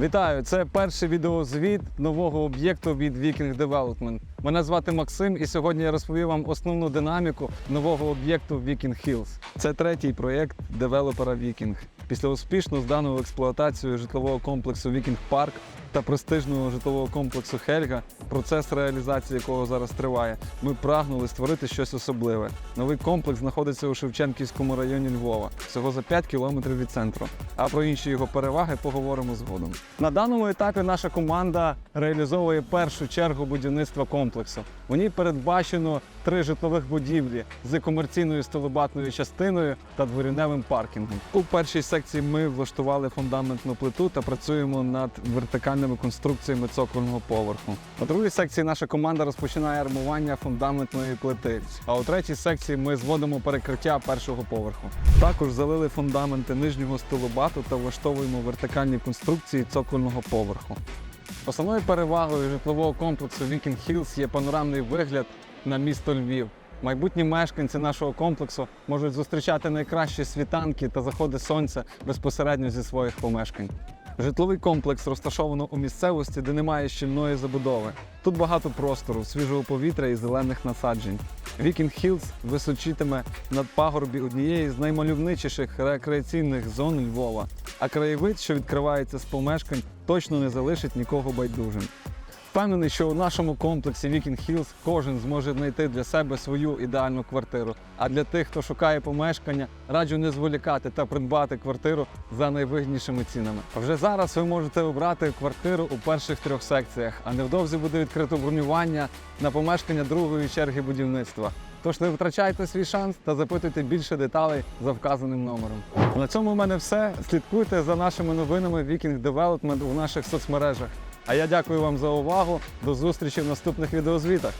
Вітаю! Це перший відеозвіт нового об'єкту від Viking Development. Мене звати Максим, і сьогодні я розповім вам основну динаміку нового об'єкту Viking Hills. Це третій проєкт девелопера Viking. Після успішно зданого в експлуатацію житлового комплексу Viking Park та престижного житлового комплексу Хельга, процес реалізації якого зараз триває, ми прагнули створити щось особливе. Новий комплекс знаходиться у Шевченківському районі Львова, всього за 5 кілометрів від центру. А про інші його переваги поговоримо згодом. На даному етапі наша команда реалізовує першу чергу будівництва комплексу. У ній передбачено три житлових будівлі з комерційною столобатною частиною та дворівневим паркінгом. У першій секції ми влаштували фундаментну плиту та працюємо над вертикальними конструкціями цокольного поверху. У другій секції наша команда розпочинає армування фундаментної плити. А у третій секції ми зводимо перекриття першого поверху. Також залили фундаменти нижнього столобату та влаштовуємо вертикальні конструкції цокольного поверху. Основною перевагою житлового комплексу Viking Hills є панорамний вигляд на місто Львів. Майбутні мешканці нашого комплексу можуть зустрічати найкращі світанки та заходи сонця безпосередньо зі своїх помешкань. Житловий комплекс розташовано у місцевості, де немає щільної забудови. Тут багато простору, свіжого повітря і зелених насаджень. Viking Hills височитиме над пагорбі однієї з наймальовничіших рекреаційних зон Львова, а краєвид, що відкривається з помешкань, точно не залишить нікого байдужим. Впевнений, що у нашому комплексі Viking Hills кожен зможе знайти для себе свою ідеальну квартиру. А для тих, хто шукає помешкання, раджу не зволікати та придбати квартиру за найвигіднішими цінами. Вже зараз ви можете обрати квартиру у перших трьох секціях, а невдовзі буде відкрито бронювання на помешкання другої черги будівництва. Тож не втрачайте свій шанс та запитуйте більше деталей за вказаним номером. На цьому в мене все. Слідкуйте за нашими новинами Viking Development у наших соцмережах. А я дякую вам за увагу. До зустрічі в наступних відеозвітах.